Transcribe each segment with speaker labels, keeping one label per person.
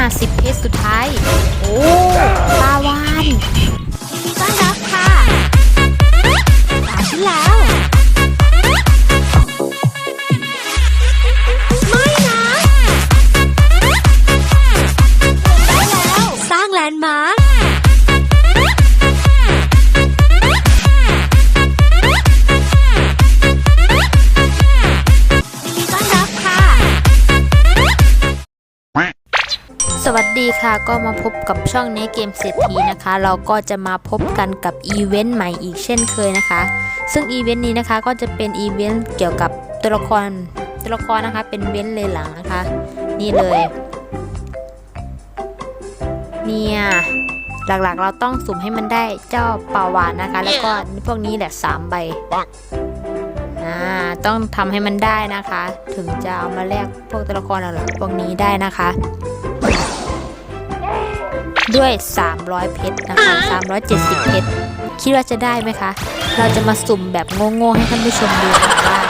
Speaker 1: 50 เพชรสุดท้าย โอ้ปลาวาน
Speaker 2: ส
Speaker 1: วัสดีค่ะก็มาพบกับช่องเนเกมเศรษฐีนะคะ เราก็จะมาพบกันกับอีเวนต์ใหม่อีกเช่นเคยนะคะ ซึ่งอีเวนต์นี้นะคะก็จะเป็นอีเวนต์เกี่ยวกับตัวละครตัวละครนะคะเป็นเว้นเลยหลังนะคะ นี่เลยเนี่ยหลักๆ เราต้องสุ่มให้มันได้เจ้าปาวานนะคะ แล้วก็พวกนี้แหละสามใบอ่าต้องทำให้มันได้นะคะ ถึงจะเอามาแลกพวกตัวละครหลักๆพวกนี้ได้นะคะ ด้วย 300 เพชรนะคะ370 เพชรคิดว่าจะได้ไหมคะ เราจะมาสุ่มแบบโง่ๆให้ท่านผู้ชมดูนะคะ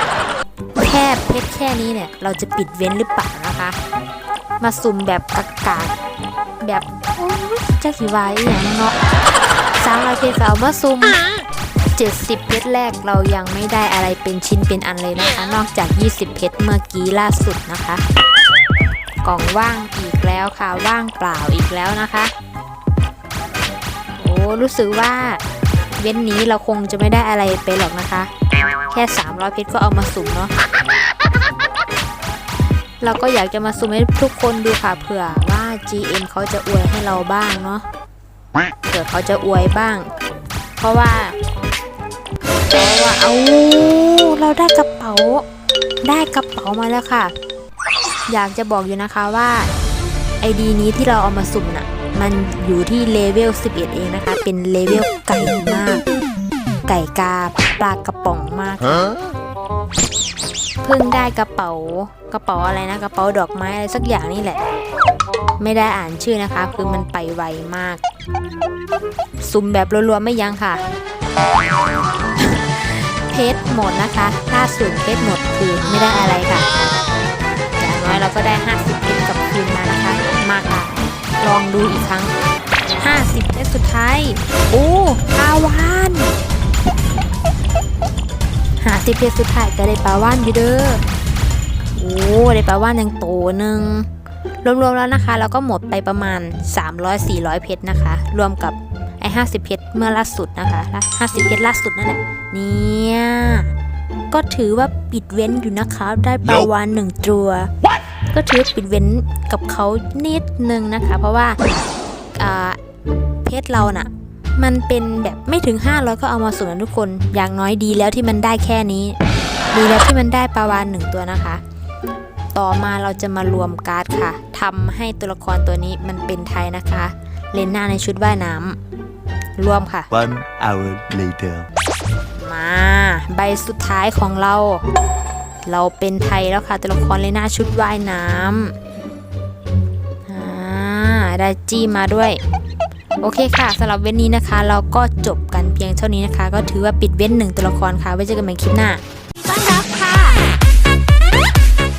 Speaker 1: ว่าแค่เพชรแค่นี้เนี่ย เราจะปิดเว้นหรือเปล่านะคะ มาสุ่มแบบกากาแบบโอ้ยจักสิวายอหย่างเนาะสามร้อยเพชรก็เอามาสุ่ม70 เพชรแรกเรายังไม่ได้อะไรเป็นชิ้นเป็นอันเลยนะคะ นอกจาก 20 เพชรเมื่อกี้ล่าสุดนะคะ กล่องว่างอีกแล้วค่ะ ว่างเปล่าอีกแล้วนะคะ โอ้รู้สึกว่าเว้นนี้เราคงจะไม่ได้อะไรไปหรอกนะคะ แค่ 300 เพชรก็เอามาสุ่มเนาะเราก็อยากจะมาสุ่มให้ทุกคนดูค่ะเผื่อว่า GM เขาจะอวยให้เราบ้างเนาะเผื่อเขาจะอวยบ้าง เพราะว่าเพราะว่าเอาเราได้กระเป๋า ได้กระเป๋ามาแล้วค่ะ อยากจะบอกอยู่นะคะว่าไอดีนี้ที่เราเอามาสุ่มน่ะ มันอยู่ที่เลเวล 11 เองนะคะ เป็นเลเวลไก่มาก ไก่กาปลากระป๋องมากค่ะเพิ่งได้กระเป๋ากระเป๋าอะไรนะกระเป๋าดอกไม้อะไรสักอย่างนี่แหละ ไม่ได้อ่านชื่อนะคะ คือมันไปไวมาก สุ่มแบบรัวๆไม่ยั้งค่ะ เพชรหมดนะคะล่าสุดเพชรหมดคือไม่ได้อะไรค่ะอย่างน้อย เราก็ได้ 50เพชรกลับคืนมานะคะ มาค่ะลองดูอีกครั้ง 50เพชรสุดท้าย โอ้ปลาวาน50เพชรสุดท้ายก็ได้ปลาวานอยู่เด้อโอ้ได้ปลาวานยังโตหนึ่งรวมๆแล้วนะคะ เราก็หมดไปประมาณ 300-400 เพชรนะคะ รวมกับไอ้50 เพชรเมื่อล่าสุดนะคะ50 เพชรล่าสุดนั่นแหละเนี่ยก็ถือว่าปิดเว้นอยู่นะคะ ได้ปลาวานหนึ่งตัว ก็ถือว่าปิดเว้นกับเขานิดนึงนะคะ เพราะว่าอ่าเพชรเราน่ะมันเป็นแบบไม่ถึง 500 ก็เอามาส่งทุกคน อย่างน้อยดีแล้วที่มันได้แค่นี้ ดีแล้วที่มันได้ปลาวานหนึ่งตัวนะคะ ต่อมาเราจะมารวมการ์ดค่ะทำให้ตัวละครตัวนี้มันเป็นไทยนะคะ เลนหน้าในชุดว่ายน้ำรวมค่ะ
Speaker 3: One hour later.
Speaker 1: มา ใบสุดท้ายของเรา เราเป็นไทยแล้วค่ะตัวละครเลยหน้าชุดว่ายน้ำอ่าได้จี้มาด้วย โอเคค่ะสำหรับเว้นนี้นะคะ เราก็จบกันเพียงเท่านี้นะคะ ก็ถือว่าปิดเว้นหนึ่งตัวละครค่ะไว้เจอกันใหม่คลิปหน้า
Speaker 2: ต้อนรับค่ะ